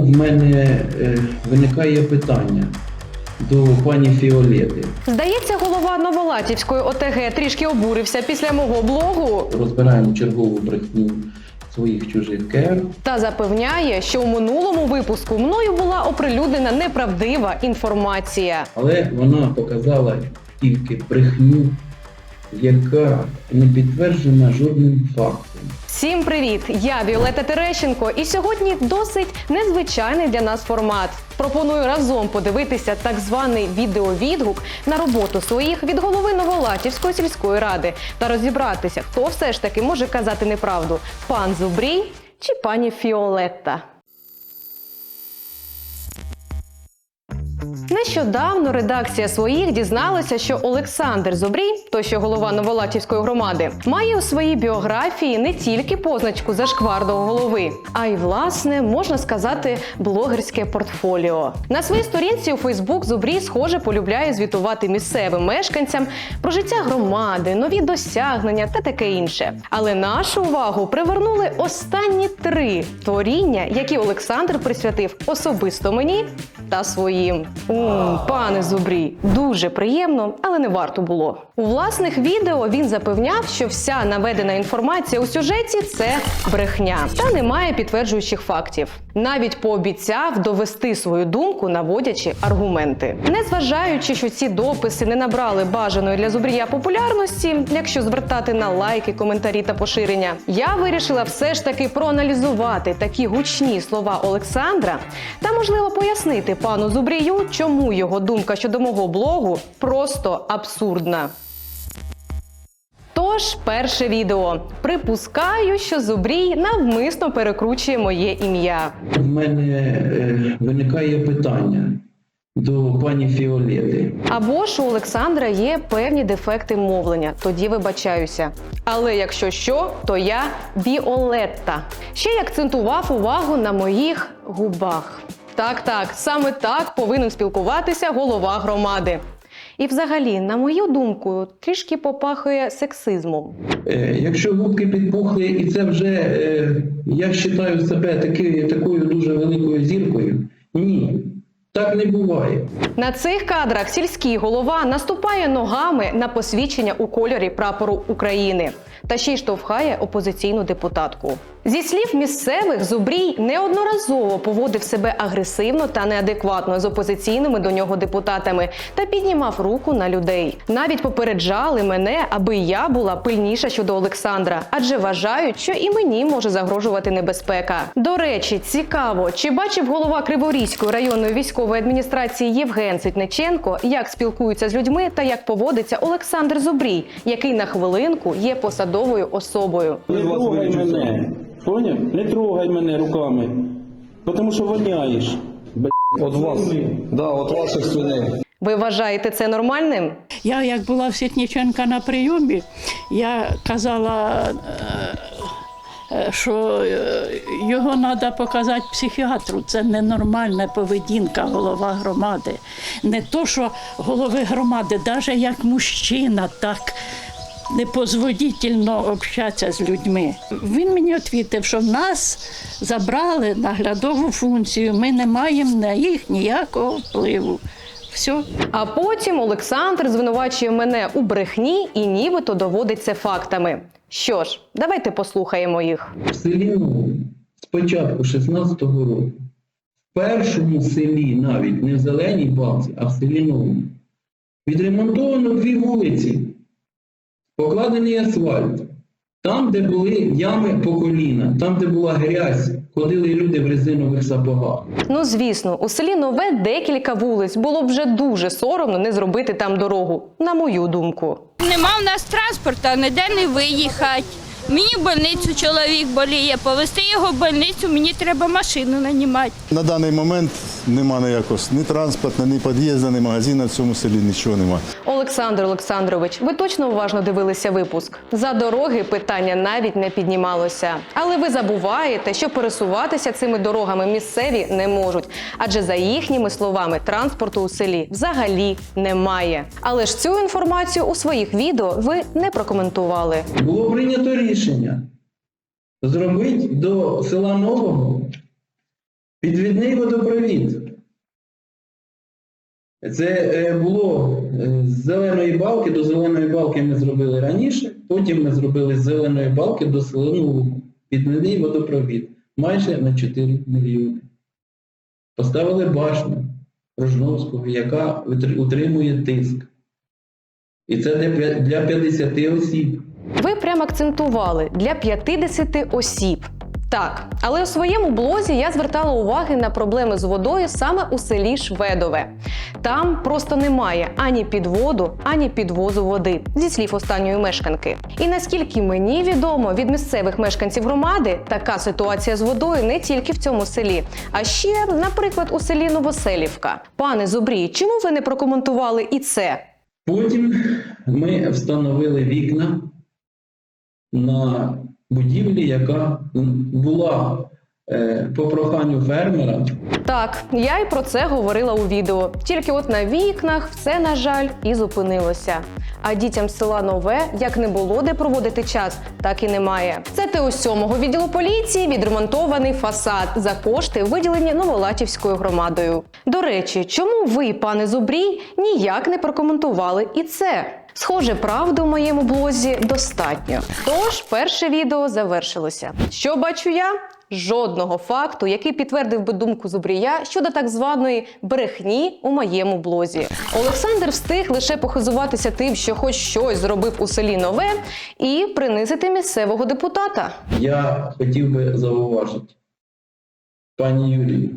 В мене е, виникає питання до пані Фіолети. Здається, голова Новолатівської ОТГ трішки обурився після мого блогу Розбираємо чергову брехню своїх чужих КР. та запевняє, що у минулому випуску мною була оприлюднена неправдива інформація. Але вона показала тільки брехню, яка не підтверджена жодним фактом. Всім привіт! Я Віолета Терещенко, і сьогодні досить незвичайний для нас формат. Пропоную разом подивитися так званий відеовідгук на роботу своїх від голови Новолатівської сільської ради та розібратися, хто все ж таки може казати неправду: пан Зубрій чи пані Фіолетта. Нещодавно редакція своїх дізналася, що Олександр Зубрій, той що голова Новолатівської громади, має у своїй біографії не тільки позначку зашкварного голови, а й власне можна сказати блогерське портфоліо. На своїй сторінці у Фейсбук Зубрій, схоже, полюбляє звітувати місцевим мешканцям про життя громади, нові досягнення та таке інше. Але нашу увагу привернули останні три творіння, які Олександр присвятив особисто мені та своїм. М, пане Зубрій, дуже приємно, але не варто було. У власних відео він запевняв, що вся наведена інформація у сюжеті це брехня та немає підтверджуючих фактів. Навіть пообіцяв довести свою думку, наводячи аргументи. Незважаючи, що ці дописи не набрали бажаної для зубрія популярності, якщо звертати на лайки, коментарі та поширення, я вирішила все ж таки проаналізувати такі гучні слова Олександра та можливо пояснити пану Зубрію, чому його думка щодо мого блогу просто абсурдна. Тож, перше відео. Припускаю, що Зубрій навмисно перекручує моє ім'я. В мене е, виникає питання до пані Фіолети. Або ж у Олександра є певні дефекти мовлення, тоді вибачаюся. Але якщо що, то я Віолетта. Ще й акцентував увагу на моїх губах. Так, так, саме так повинен спілкуватися голова громади. І взагалі, на мою думку, трішки попахує сексизмом. Е, Якщо губки підпухли, і це вже е, я вважаю себе таки, такою дуже великою зіркою. Ні, так не буває. На цих кадрах сільський голова наступає ногами на посвідчення у кольорі прапору України та ще й штовхає опозиційну депутатку. Зі слів місцевих, Зубрій неодноразово поводив себе агресивно та неадекватно з опозиційними до нього депутатами та піднімав руку на людей. Навіть попереджали мене, аби я була пильніша щодо Олександра, адже вважають, що і мені може загрожувати небезпека. До речі, цікаво, чи бачив голова Криворізької районної військової адміністрації Євген Ситниченко, як спілкуються з людьми та як поводиться Олександр Зубрій, який на хвилинку є посадовою особою. Не трогай мене. Поняв? Не трогай мене руками. Тому що воняєш. От вас, да, от ваших свиней. Ви вважаєте це нормальним? Я як була в Сітніченка на прийомі, я казала, е, що е, його треба показати психіатру. Це ненормальна поведінка голова громади. Не то, що голови громади, навіть як мужчина, так. Непозволительно общатися з людьми. Він мені відповів, що в нас забрали наглядову функцію, ми не маємо на їх ніякого впливу. Все. А потім Олександр звинувачує мене у брехні і нібито доводить це фактами. Що ж, давайте послухаємо їх. В селі Новому з початку 16-го року, в першому селі, навіть не в Зеленій Балці, а в селі Новому, відремонтовано дві вулиці, покладений асфальт. Там, де були ями по коліна, там, де була грязь, ходили люди в резинових сапогах. Ну звісно, у селі нове декілька вулиць. Було б вже дуже соромно не зробити там дорогу, на мою думку. Нема в нас транспорту, ніде не виїхати. Мені в больницю чоловік боліє, повезти його в больницю, мені треба машину нанімати. На даний момент нема ніякого ні транспорту, ні під'їзду, ні магазину в цьому селі, нічого нема. Олександр Олександрович, ви точно уважно дивилися випуск. За дороги питання навіть не піднімалося. Але ви забуваєте, що пересуватися цими дорогами місцеві не можуть, адже за їхніми словами транспорту у селі взагалі немає. Але ж цю інформацію у своїх відео ви не прокоментували. Було прийнято рішення зробити до села Нового Підвідний водопровід. Це е, було е, з зеленої балки до зеленої балки ми зробили раніше, потім ми зробили з зеленої балки до зеленого луку. Підвідний водопровід майже на 4 мільйони. Поставили башню Рожновського, яка утримує тиск. І це для 50 осіб. Ви прям акцентували для 50 осіб. Так, але у своєму блозі я звертала уваги на проблеми з водою саме у селі Шведове. Там просто немає ані підводу, ані підвозу води, зі слів останньої мешканки. І наскільки мені відомо від місцевих мешканців громади, така ситуація з водою не тільки в цьому селі, а ще, наприклад, у селі Новоселівка. Пане Зубрій, чому ви не прокоментували і це? Потім ми встановили вікна на будівлі, яка була е, по проханню фермера. Так, я й про це говорила у відео. Тільки от на вікнах все, на жаль, і зупинилося. А дітям села нове як не було де проводити час, так і немає. Це те у сьомого відділу поліції відремонтований фасад за кошти, виділені Новолатівською громадою. До речі, чому ви, пане Зубрій, ніяк не прокоментували і це? Схоже, правди в моєму блозі достатньо. Тож, перше відео завершилося. Що бачу я? Жодного факту, який підтвердив би думку Зубрія щодо так званої брехні у моєму блозі. Олександр встиг лише похизуватися тим, що хоч щось зробив у селі нове, і принизити місцевого депутата. Я хотів би зауважити. Пані Юрій,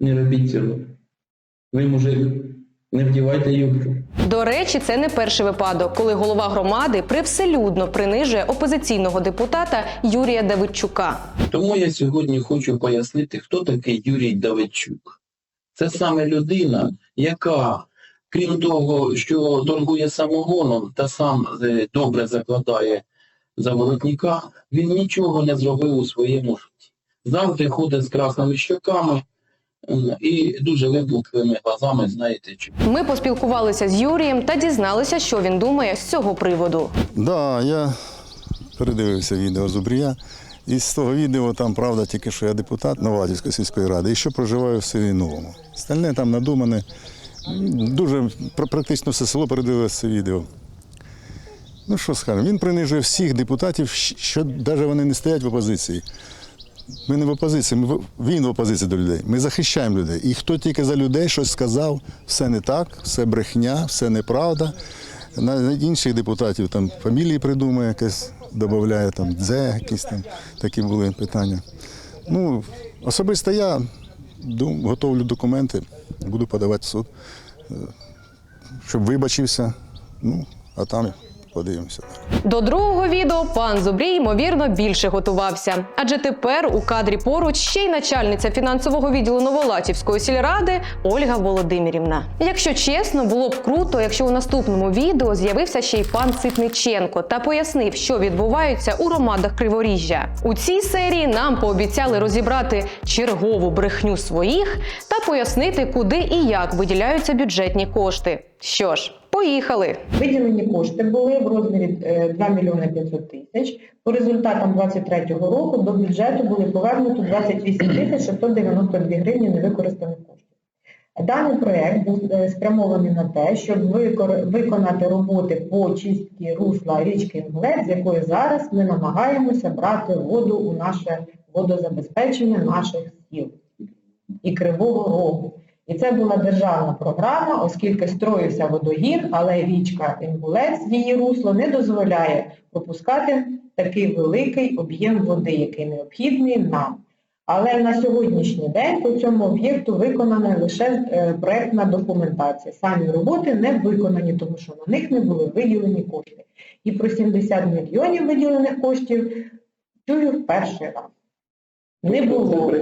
не робіть цього. Ви, мужик, не вдівайте юбку. До речі, це не перший випадок, коли голова громади привселюдно принижує опозиційного депутата Юрія Давидчука. Тому я сьогодні хочу пояснити, хто такий Юрій Давидчук. Це саме людина, яка, крім того, що торгує самогоном та сам е, добре закладає за воротника, він нічого не зробив у своєму житті. Завжди ходить з красними щоками і дуже випуклими глазами, знаєте, чи Ми поспілкувалися з Юрієм та дізналися, що він думає з цього приводу. Да, я передивився відео Зубрія. І з того відео там правда тільки, що я депутат Новатівської сільської ради і що проживаю в селі Новому. Остальне там надумане. Дуже практично все село передивилося це відео. Ну що скажемо, він принижує всіх депутатів, що навіть вони не стоять в опозиції. Ми не в опозиції, ми в- він в опозиції до людей. Ми захищаємо людей. І хто тільки за людей щось сказав, все не так, все брехня, все неправда. На інших депутатів там фамілії придумає якесь, додає там дзе, якісь там такі були питання. Ну, особисто я готовлю документи, буду подавати в суд, е, щоб вибачився. Ну, а там подивимося. До другого відео пан Зубрій, ймовірно, більше готувався. Адже тепер у кадрі поруч ще й начальниця фінансового відділу Новолатівської сільради Ольга Володимирівна. Якщо чесно, було б круто, якщо у наступному відео з'явився ще й пан Ситниченко та пояснив, що відбувається у громадах Криворіжжя. У цій серії нам пообіцяли розібрати чергову брехню своїх та пояснити, куди і як виділяються бюджетні кошти. Що ж, поїхали. Виділені кошти були в розмірі е, 2 мільйони 500 тисяч. По результатам 2023 року до бюджету були повернуто 28 тисяч 692 гривні невикористаних коштів. Даний проект був е, спрямований на те, щоб виконати роботи по чистці русла річки Інгулець, з якої зараз ми намагаємося брати воду у наше водозабезпечення наших сіл і Кривого Рогу. І це була державна програма, оскільки строївся водогін, але річка Інгулець, її русло не дозволяє пропускати такий великий об'єм води, який необхідний нам. Але на сьогоднішній день по цьому об'єкту виконана лише е, проектна документація. Самі роботи не виконані, тому що на них не були виділені кошти. І про 70 мільйонів виділених коштів чую в перший раз. Не було.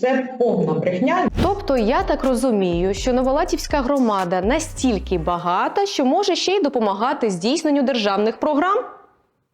Це повна брехня. Тобто я так розумію, що Новолатівська громада настільки багата, що може ще й допомагати здійсненню державних програм?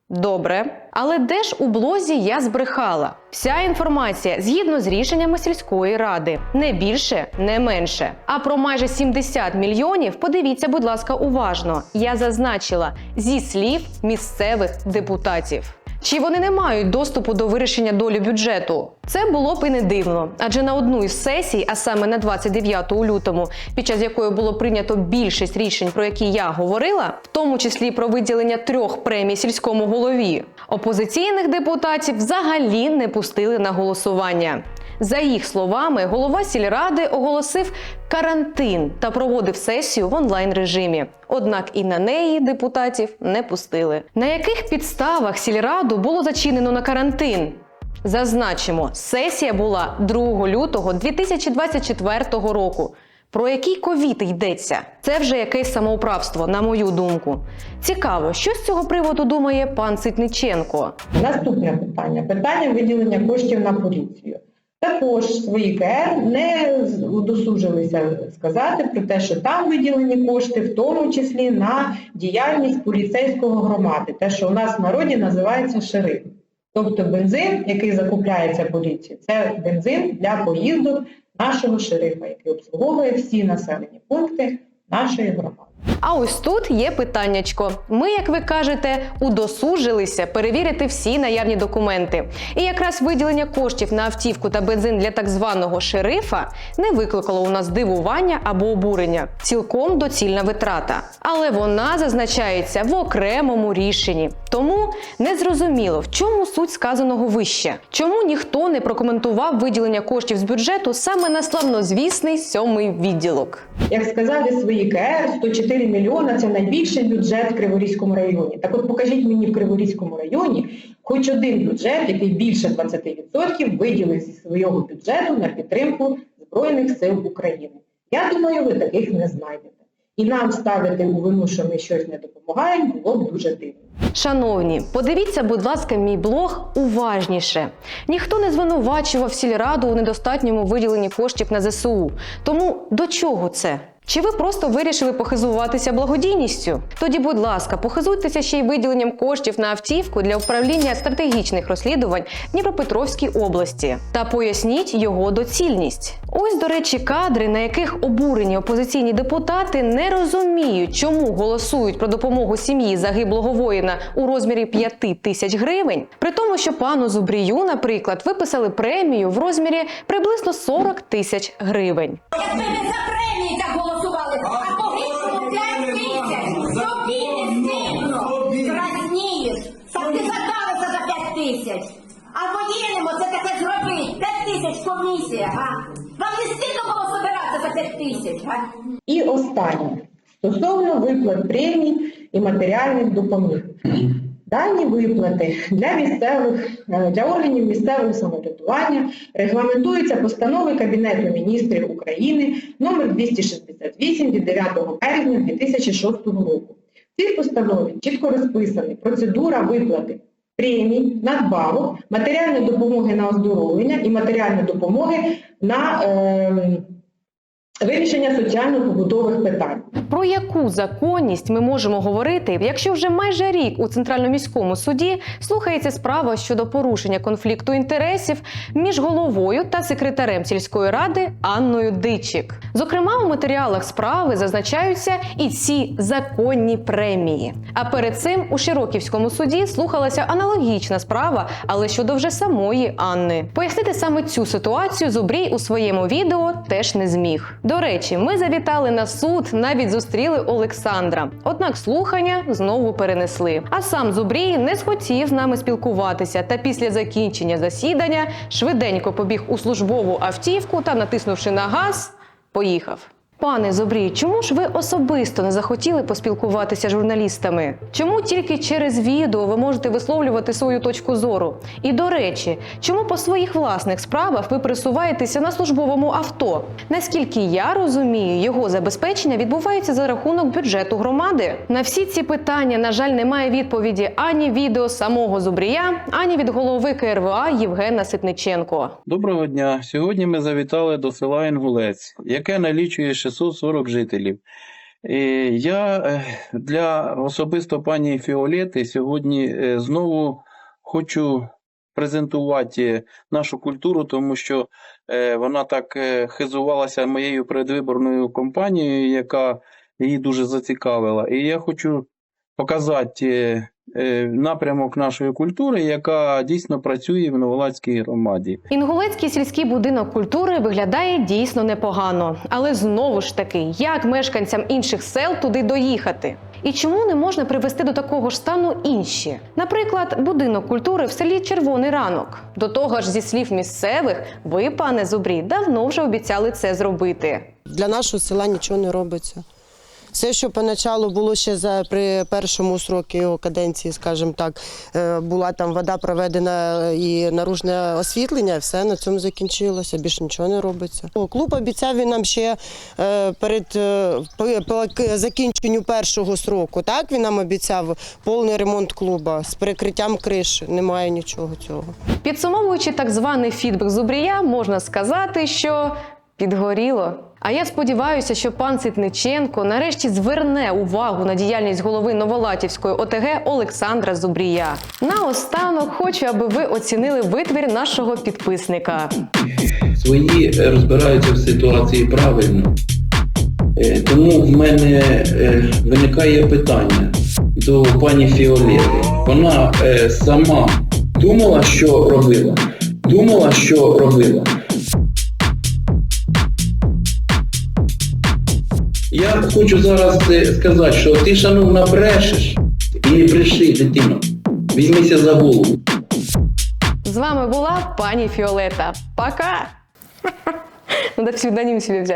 Добре. Але де ж у блозі я збрехала? Вся інформація згідно з рішеннями сільської ради. Не більше, не менше. А про майже 70 мільйонів подивіться, будь ласка, уважно. Я зазначила зі слів місцевих депутатів. Чи вони не мають доступу до вирішення долі бюджету? Це було б і не дивно, адже на одну із сесій, а саме на 29 у лютому, під час якої було прийнято більшість рішень, про які я говорила, в тому числі про виділення трьох премій сільському голові, опозиційних депутатів взагалі не пустили на голосування. За їх словами, голова сільради оголосив карантин та проводив сесію в онлайн режимі. Однак і на неї депутатів не пустили. На яких підставах сільраду було зачинено на карантин? Зазначимо, сесія була 2 лютого 2024 року. Про який ковід йдеться? Це вже якесь самоуправство, на мою думку. Цікаво, що з цього приводу думає пан Ситниченко. Наступне питання. Питання виділення коштів на поліцію. Також свої КР не удосужилися сказати про те, що там виділені кошти, в тому числі на діяльність поліцейського громади, те, що у нас в народі називається шериф. Тобто бензин, який закупляється поліцією, це бензин для поїздок нашого шерифа, який обслуговує всі населені пункти нашої громади. А ось тут є питаннячко. Ми, як ви кажете, удосужилися перевірити всі наявні документи. І якраз виділення коштів на автівку та бензин для так званого шерифа не викликало у нас дивування або обурення. Цілком доцільна витрата. Але вона зазначається в окремому рішенні. Тому не зрозуміло, в чому суть сказаного вище. Чому ніхто не прокоментував виділення коштів з бюджету саме на славнозвісний сьомий відділок. Як сказали свої КР, 104 мільйона це найбільший бюджет в Криворізькому районі. Так от покажіть мені в Криворізькому районі хоч один бюджет, який більше 20% виділив зі свого бюджету на підтримку Збройних сил України. Я думаю, ви таких не знайдете. І нам ставити у вину, що ми щось не допомагаємо, було б дуже дивно. Шановні, подивіться, будь ласка, мій блог уважніше. Ніхто не звинувачував сільраду у недостатньому виділенні коштів на ЗСУ. Тому до чого це? Чи ви просто вирішили похизуватися благодійністю? Тоді, будь ласка, похизуйтеся ще й виділенням коштів на автівку для управління стратегічних розслідувань Дніпропетровській області та поясніть його доцільність. Ось, до речі, кадри, на яких обурені опозиційні депутати не розуміють, чому голосують про допомогу сім'ї загиблого воїна у розмірі 5 тисяч гривень, при тому, що пану Зубрію, наприклад, виписали премію в розмірі приблизно 40 тисяч гривень. Якби ви за премії так голосували, тисяч комісія, а? Вам не стидно було собиратися за 5 тисяч, а? І останнє стосовно виплат премій і матеріальних допомог. Дані виплати для місцевих е, для органів місцевого самоврядування регламентуються постановою Кабінету міністрів України номер 268 від 9 березня 2006 року. В цій постанові чітко розписана процедура виплати премій, надбавок, матеріальної допомоги на оздоровлення і матеріальної допомоги на е, вирішення соціально-побутових питань. Про яку законність ми можемо говорити, якщо вже майже рік у центральному міському суді слухається справа щодо порушення конфлікту інтересів між головою та секретарем сільської ради Анною Дичик? Зокрема, у матеріалах справи зазначаються і ці законні премії. А перед цим у Широківському суді слухалася аналогічна справа, але щодо вже самої Анни. Пояснити саме цю ситуацію Зубрій у своєму відео теж не зміг. До речі, ми завітали на суд, навіть зустріли Олександра. Однак слухання знову перенесли. А сам Зубрій не схотів з нами спілкуватися. Та після закінчення засідання швиденько побіг у службову автівку та, натиснувши на газ, поїхав. Пане Зобрій, чому ж ви особисто не захотіли поспілкуватися з журналістами? Чому тільки через відео ви можете висловлювати свою точку зору? І до речі, чому по своїх власних справах ви пересуваєтеся на службовому авто? Наскільки я розумію, його забезпечення відбувається за рахунок бюджету громади. На всі ці питання, на жаль, немає відповіді ані відео самого Зубрія, ані від голови КРВА Євгена Ситниченко. Доброго дня. Сьогодні ми завітали до села Інгулець, яке налічує 640 жителів. Я е, для особисто пані Фіолети сьогодні е, знову хочу презентувати нашу культуру, тому що е, вона так хизувалася моєю предвиборною кампанією, яка її дуже зацікавила. І я хочу показати напрямок нашої культури, яка дійсно працює в Новоладській громаді. Інгулецький сільський будинок культури виглядає дійсно непогано, але знову ж таки, як мешканцям інших сел туди доїхати? І чому не можна привести до такого ж стану інші? Наприклад, будинок культури в селі Червоний ранок. До того ж, зі слів місцевих, ви, пане Зубрій, давно вже обіцяли це зробити. Для нашого села нічого не робиться. Все, що поначалу було ще за при першому строкі його каденції, скажімо так, е, була там вода проведена і наружне освітлення, все на цьому закінчилося. Більше нічого не робиться. Клуб обіцяв він нам ще е, перед е, по, закінченню першого строку. Так він нам обіцяв повний ремонт клуба з перекриттям криші. Немає нічого цього. Підсумовуючи так званий фідбек Зубрія, можна сказати, що підгоріло. А я сподіваюся, що пан Ситниченко нарешті зверне увагу на діяльність голови Новолатівської ОТГ Олександра Зубрія. Наостанок хочу, аби ви оцінили витвір нашого підписника. свої розбираються в ситуації правильно. Е, Тому в мене е, виникає питання до пані Фіолети. Вона е, сама думала, що робила. Думала, що робила. Я хочу зараз е, сказати, що ти, шановна, брешеш і не бреши, дитино. Візьмися за голову. З вами була пані Фіолета. Пока! Надо псевдоним себе взять.